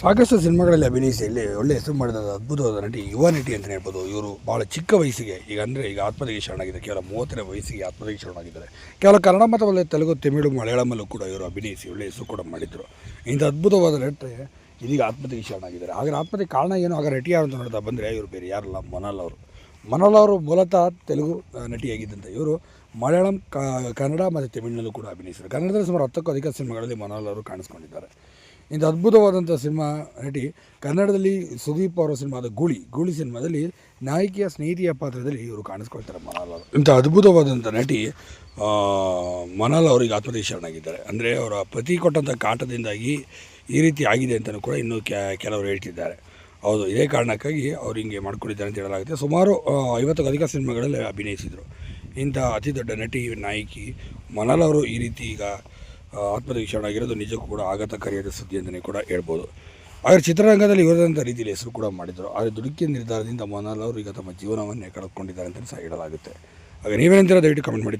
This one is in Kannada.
ಸಾಕಷ್ಟು ಸಿನಿಮಾಗಳಲ್ಲಿ ಅಭಿನಯಿಸಿ ಇಲ್ಲಿ ಒಳ್ಳೆ ಹೆಸರು ಮಾಡಿದ ಅದ್ಭುತವಾದ ನಟಿ ಯುವ ನಟಿ ಅಂತಲೇ ಹೇಳ್ಬೋದು. ಇವರು ಭಾಳ ಚಿಕ್ಕ ವಯಸ್ಸಿಗೆ, ಈಗ ಅಂದರೆ ಈಗ ಆತ್ಮಹತ್ಯೆಗೆ ಶರಣಾಗಿದೆ ಕೇವಲ ಮೂವತ್ತನೇ ವಯಸ್ಸಿಗೆ ಆತ್ಮಹತ್ಯೆಗೆ ಶರಣಾಗಿದ್ದಾರೆ. ಕೇವಲ ಕನ್ನಡ ಮಾತ್ರವಲ್ಲ ತೆಲುಗು, ತಮಿಳು, ಮಲಯಾಳಮಲ್ಲೂ ಕೂಡ ಇವರು ಅಭಿನಯಿಸಿ ಒಳ್ಳೆ ಹೆಸರು ಕೂಡ ಮಾಡಿದರು. ಇಂಥ ಅದ್ಭುತವಾದ ನಟರೆ ಇದೀಗ ಆತ್ಮಹತ್ಯೆಗೆ ಶರಣಾಗಿದ್ದಾರೆ. ಹಾಗೆ ಆತ್ಮಹತ್ಯೆ ಕಾರಣ ಏನು? ಆಗ ನಟಿ ಅಂತ ನೋಡ್ತಾ ಬಂದರೆ ಇವರು ಬೇರೆ ಯಾರಲ್ಲ ಮೊನಲ್ ಅವರು. ಮನೋಲ್ ಅವರು ಮೂಲತಃ ತೆಲುಗು ನಟಿಯಾಗಿದ್ದಂಥ ಇವರು ಮಲಯಾಳಂ ಕನ್ನಡ ಮತ್ತು ತಮಿಳಿನಲ್ಲೂ ಕೂಡ ಅಭಿನಯಿಸಿದರು. ಕನ್ನಡದಲ್ಲಿ ಸುಮಾರು ಹತ್ತಕ್ಕೂ ಅಧಿಕ ಸಿನಿಮಾಗಳಲ್ಲಿ ಮನೋಲ್ ಅವರು ಕಾಣಿಸ್ಕೊಂಡಿದ್ದಾರೆ. ಇಂಥ ಅದ್ಭುತವಾದಂಥ ಸಿನಿಮಾ ನಟಿ ಕನ್ನಡದಲ್ಲಿ ಸುದೀಪ್ ಅವರ ಸಿನಿಮಾದ ಗುಳಿ, ಗೂಳಿ ಸಿನಿಮಾದಲ್ಲಿ ನಾಯಕಿಯ ಸ್ನೇಹಿತಿಯ ಪಾತ್ರದಲ್ಲಿ ಇವರು ಕಾಣಿಸ್ಕೊಳ್ತಾರೆ ಮನಾಲ್ ಅವರು. ಇಂಥ ಅದ್ಭುತವಾದಂಥ ನಟಿ ಮನಾಲ್ ಅವರಿಗೆ ಆತ್ಮದೇಶರಣಾಗಿದ್ದಾರೆ ಶರಣಾಗಿದ್ದಾರೆ ಅಂದರೆ ಅವರ ಪತಿ ಕೊಟ್ಟಂಥ ಕಾಟದಿಂದಾಗಿ ಈ ರೀತಿ ಆಗಿದೆ ಅಂತಲೂ ಕೂಡ ಇನ್ನೂ ಕೆಲವರು ಹೇಳ್ತಿದ್ದಾರೆ. ಹೌದು, ಇದೇ ಕಾರಣಕ್ಕಾಗಿ ಅವ್ರು ಹಿಂಗೆ ಮಾಡ್ಕೊಂಡಿದ್ದಾರೆ ಅಂತ ಹೇಳಲಾಗುತ್ತೆ. ಸುಮಾರು ಐವತ್ತಕ್ಕೂ ಅಧಿಕ ಸಿನಿಮಾಗಳಲ್ಲಿ ಅಭಿನಯಿಸಿದರು. ಇಂಥ ಅತಿ ದೊಡ್ಡ ನಟಿ, ನಾಯಕಿ ಮನಾಲ್ ಅವರು ಈ ರೀತಿ ಈಗ ಆ, ಆಗಿರೋದು ನಿಜಕ್ಕೂ ಕೂಡ ಆಘಾತಕಾರಿಯಾದ ಸುದ್ದಿ ಅಂತಲೇ ಕೂಡ ಹೇಳ್ಬೋದು. ಆದರೆ ಚಿತ್ರರಂಗದಲ್ಲಿ ಇವರದಂಥ ರೀತಿಯಲ್ಲಿ ಹೆಸರು ಕೂಡ ಮಾಡಿದರು. ಆದರೆ ದುಡುಕಿಯ ನಿರ್ಧಾರದಿಂದ ಮನಾಲ್ ಅವರು ಈಗ ತಮ್ಮ ಜೀವನವನ್ನೇ ಕಳೆದುಕೊಂಡಿದ್ದಾರೆ ಅಂತ ಸಹ ಹೇಳಲಾಗುತ್ತೆ. ಹಾಗೆ ನೀವೇನಂತೀರ ದಯವಿಟ್ಟು ಕಮೆಂಟ್ ಮಾಡಿ.